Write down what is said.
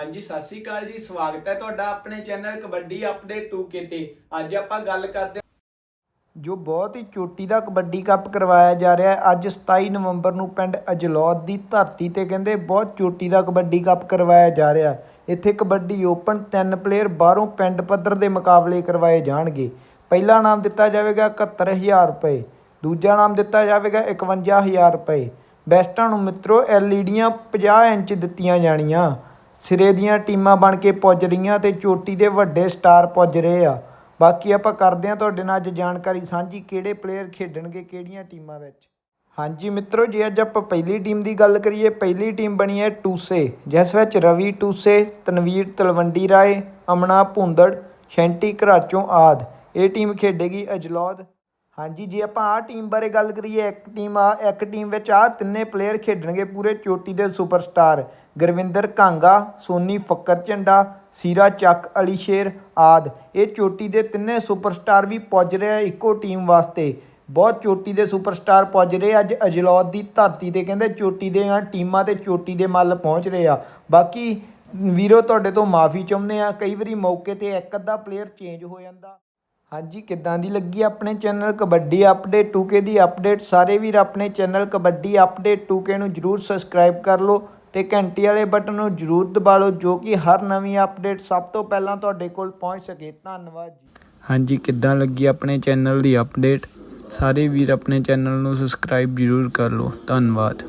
ਹਾਂਜੀ, ਸਤਿ ਸ਼੍ਰੀ ਅਕਾਲ ਜੀ। ਸਵਾਗਤ ਹੈ ਤੁਹਾਡਾ ਆਪਣੇ ਚੈਨਲ ਕਬੱਡੀ ਅਪਡੇਟ 2K ਤੇ। ਅੱਜ ਆਪਾਂ ਗੱਲ ਕਰਦੇ ਜੋ ਬਹੁਤ ਹੀ ਚੋਟੀ ਦਾ ਕਬੱਡੀ ਕੱਪ ਕਰਵਾਇਆ ਜਾ ਰਿਹਾ ਹੈ। ਅੱਜ 27 ਨਵੰਬਰ ਨੂੰ ਪਿੰਡ ਅਜਲੌਦ ਦੀ ਧਰਤੀ ਤੇ ਕਹਿੰਦੇ ਬਹੁਤ ਚੋਟੀ ਦਾ ਕਬੱਡੀ ਕੱਪ ਕਰਵਾਇਆ ਜਾ ਰਿਹਾ ਹੈ। ਇੱਥੇ ਕਬੱਡੀ ਓਪਨ ਤਿੰਨ ਪਲੇਅਰ ਬਾਹਰੋਂ ਪਿੰਡ ਪੱਧਰ ਦੇ ਮੁਕਾਬਲੇ ਕਰਵਾਏ ਜਾਣਗੇ। ਪਹਿਲਾ ਨਾਮ ਦਿੱਤਾ ਜਾਵੇਗਾ 71000 ਰੁਪਏ। ਦੂਜਾ ਨਾਮ ਦਿੱਤਾ ਜਾਵੇਗਾ 51000 ਰੁਪਏ। ਬੈਸਟਾਂ ਨੂੰ ਮਿੱਤਰੋ ਐਲਈਡੀਆਂ 50 ਇੰਚ ਦਿੱਤੀਆਂ ਜਾਣੀਆਂ। ਸਿਰੇ ਦੀਆਂ ਟੀਮਾਂ ਬਣ ਕੇ ਪੁੱਜ ਰਹੀਆਂ ਤੇ ਚੋਟੀ ਦੇ ਵੱਡੇ ਸਟਾਰ ਪੁੱਜ ਰਹੇ ਆ। ਬਾਕੀ ਆਪਾਂ ਕਰਦੇ ਹਾਂ ਤੁਹਾਡੇ ਨਾਲ ਅੱਜ ਜਾਣਕਾਰੀ ਸਾਂਝੀ, ਕਿਹੜੇ ਪਲੇਅਰ ਖੇਡਣਗੇ ਕਿਹੜੀਆਂ ਟੀਮਾਂ ਵਿੱਚ। ਹਾਂਜੀ ਮਿੱਤਰੋ, ਜੇ ਅੱਜ ਆਪਾਂ ਪਹਿਲੀ ਟੀਮ ਦੀ ਗੱਲ ਕਰੀਏ, ਪਹਿਲੀ ਟੀਮ ਬਣੀ ਹੈ ਟੂਸੇ, ਜਿਸ ਵਿੱਚ ਰਵੀ ਟੂਸੇ, ਤਨਵੀਰ ਤਲਵੰਡੀ ਰਾਏ, ਅਮਨਾ ਭੁੰਦੜ, ਸ਼ੈਂਟੀ ਘਰਾਚੋਂ ਆਦ। ਇਹ ਟੀਮ ਖੇਡੇਗੀ ਅਜਲੌਦ ਹਾਂਜੀ, ਜੇ ਆਪਾਂ ਆਹ ਟੀਮ ਬਾਰੇ ਗੱਲ ਕਰੀਏ, ਇੱਕ ਟੀਮ ਆ, ਇੱਕ ਟੀਮ ਵਿੱਚ ਆਹ ਤਿੰਨੇ ਪਲੇਅਰ ਖੇਡਣਗੇ ਪੂਰੇ ਚੋਟੀ ਦੇ ਸੁਪਰਸਟਾਰ ਗੁਰਵਿੰਦਰ ਕਾਂਗਾ, ਸੋਨੀ ਫੱਕਰ ਝੰਡਾ, ਸੀਰਾ ਚੱਕ, ਅਲੀ ਸ਼ੇਰ ਆਦ। ਇਹ ਚੋਟੀ ਦੇ ਤਿੰਨੇ ਸੁਪਰਸਟਾਰ ਵੀ ਪੁੱਜ ਰਹੇ ਇੱਕੋ ਟੀਮ ਵਾਸਤੇ। ਬਹੁਤ ਚੋਟੀ ਦੇ ਸੁਪਰਸਟਾਰ ਪੁੱਜ ਰਹੇ ਅੱਜ ਅਜਲੌਦ ਦੀ ਧਰਤੀ ਤੇ ਕਹਿੰਦੇ ਚੋਟੀ ਦੇ ਟੀਮਾਂ ਤੇ ਚੋਟੀ ਦੇ ਮੱਲ ਪਹੁੰਚ ਰਹੇ ਆ। ਬਾਕੀ ਵੀਰੋ, ਤੁਹਾਡੇ ਤੋਂ ਮਾਫੀ ਚਾਹੁੰਦੇ ਆ। ਕਈ ਵਾਰੀ ਮੌਕੇ ਤੇ ਇੱਕ ਅੱਧਾ ਪਲੇਅਰ ਚੇਂਜ ਹੋ ਜਾਂਦਾ। ਹਾਂਜੀ, ਕਿੱਦਾਂ ਦੀ ਲੱਗੀ ਆਪਣੇ ਚੈਨਲ? ਕਬੱਡੀ ਅਪਡੇਟ 2K ਦੀ ਅਪਡੇਟ ਸਾਰੇ ਵੀਰ ਆਪਣੇ ਚੈਨਲ ਕਬੱਡੀ ਅਪਡੇਟ 2K ਨੂੰ ਜਰੂਰ ਸਬਸਕ੍ਰਾਈਬ ਕਰ ਲਓ ਤੇ ਘੰਟੀ ਵਾਲੇ ਬਟਨ ਨੂੰ ਜਰੂਰ ਦਬਾ ਲਓ, ਜੋ ਕਿ ਹਰ ਨਵੀਂ ਅਪਡੇਟ ਸਭ ਤੋਂ ਪਹਿਲਾਂ ਤੁਹਾਡੇ ਕੋਲ ਪਹੁੰਚ ਸਕੇ। ਧੰਨਵਾਦ ਜੀ। ਹਾਂਜੀ, ਕਿੱਦਾਂ ਲੱਗੀ ਆਪਣੇ ਚੈਨਲ ਦੀ ਅਪਡੇਟ ਸਾਰੇ ਵੀਰ ਆਪਣੇ ਚੈਨਲ ਨੂੰ ਸਬਸਕ੍ਰਾਈਬ ਜ਼ਰੂਰ ਕਰ ਲਓ। ਧੰਨਵਾਦ।